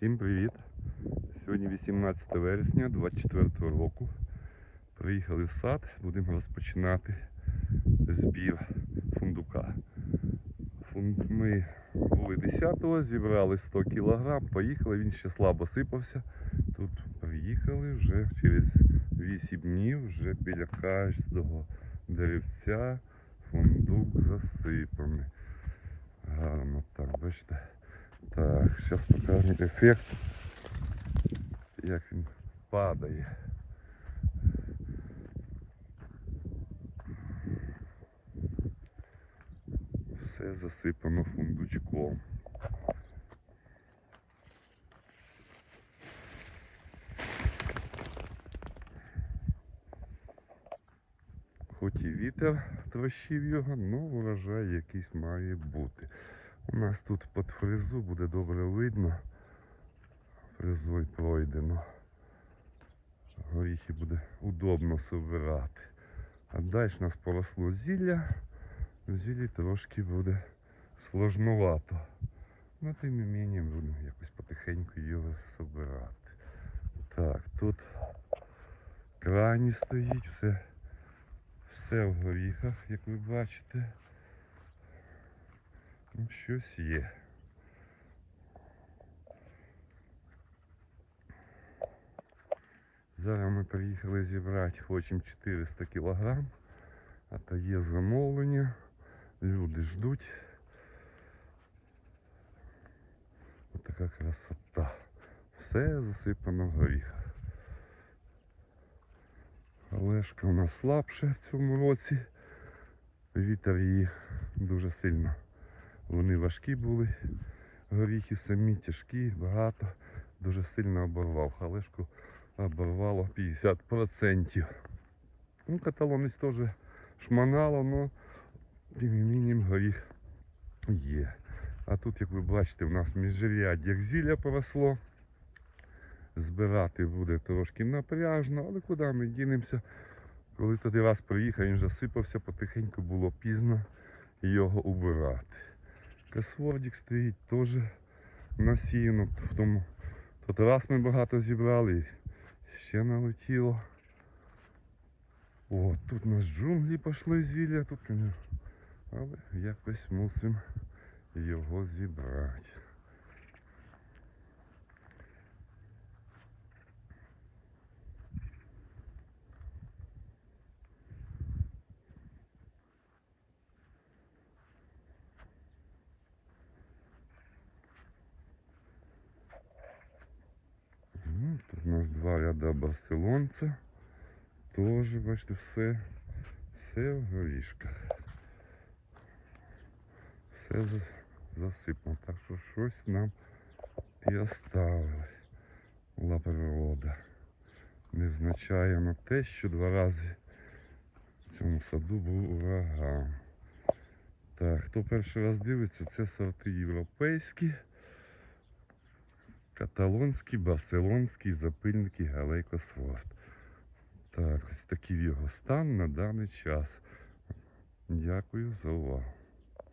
Всім привіт! Сьогодні 18 вересня 24 року. Приїхали в сад, будемо розпочинати збір фундука. Фун- Ми були 10-го, зібрали 100 кг, поїхали, він ще слабо сипався. Тут приїхали вже через 8 днів, вже біля кожного деревця фундук засипаний. Гарно так, бачите. Зараз покажу ефект, як він падає. Все засипано фундучком. Хоч і вітер трощив його, але урожай якийсь має бути. У нас тут під фрезу буде добре видно. Фрезою пройдено. Горіхи буде удобно собирати. А далі нас поросло зілля. В зіллі трошки буде сложновато. Ну, тим не менше будемо якось потихеньку його собирати. Так, тут крайні стоїть, все, все в горіхах, як ви бачите. Ну, щось є. Зараз ми приїхали зібрати, хочемо 400 кг, а то є замовлення, люди ждуть. Ось така красота. Все засипано в горіхах. Олешка у нас слабше в цьому році. Вітер її дуже сильно вони важкі були, горіхи самі тяжкі, багато, дуже сильно оборвав. Халешку оборвало 50%. Ну, каталонець теж шманало, але тим не меншим горіх є. А тут, як ви бачите, у нас міжряддя зілля поросло. Збирати буде трошки напряжно, але куди ми дінемося? Коли тоді раз приїхав, він вже сипався, потихеньку було пізно його убирати. Косвордик стоїть теж насіяно. В тому тот раз ми багато зібрали і ще налетіло. О, тут у нас джунглі пішли звілля, тут, але якось мусимо його зібрати. Ну, тут у нас два ряда барселонця. Тоже, бачите, все, все в горішках. Все засипано. Так що щось нам і оставили. Була природа. Невзначаємо те, що два рази в цьому саду був ураган. Так, хто перший раз дивиться, це сорти європейські. Каталонський, барселонський, запильники Галейко Сворд. Так, ось такий його стан на даний час. Дякую за увагу.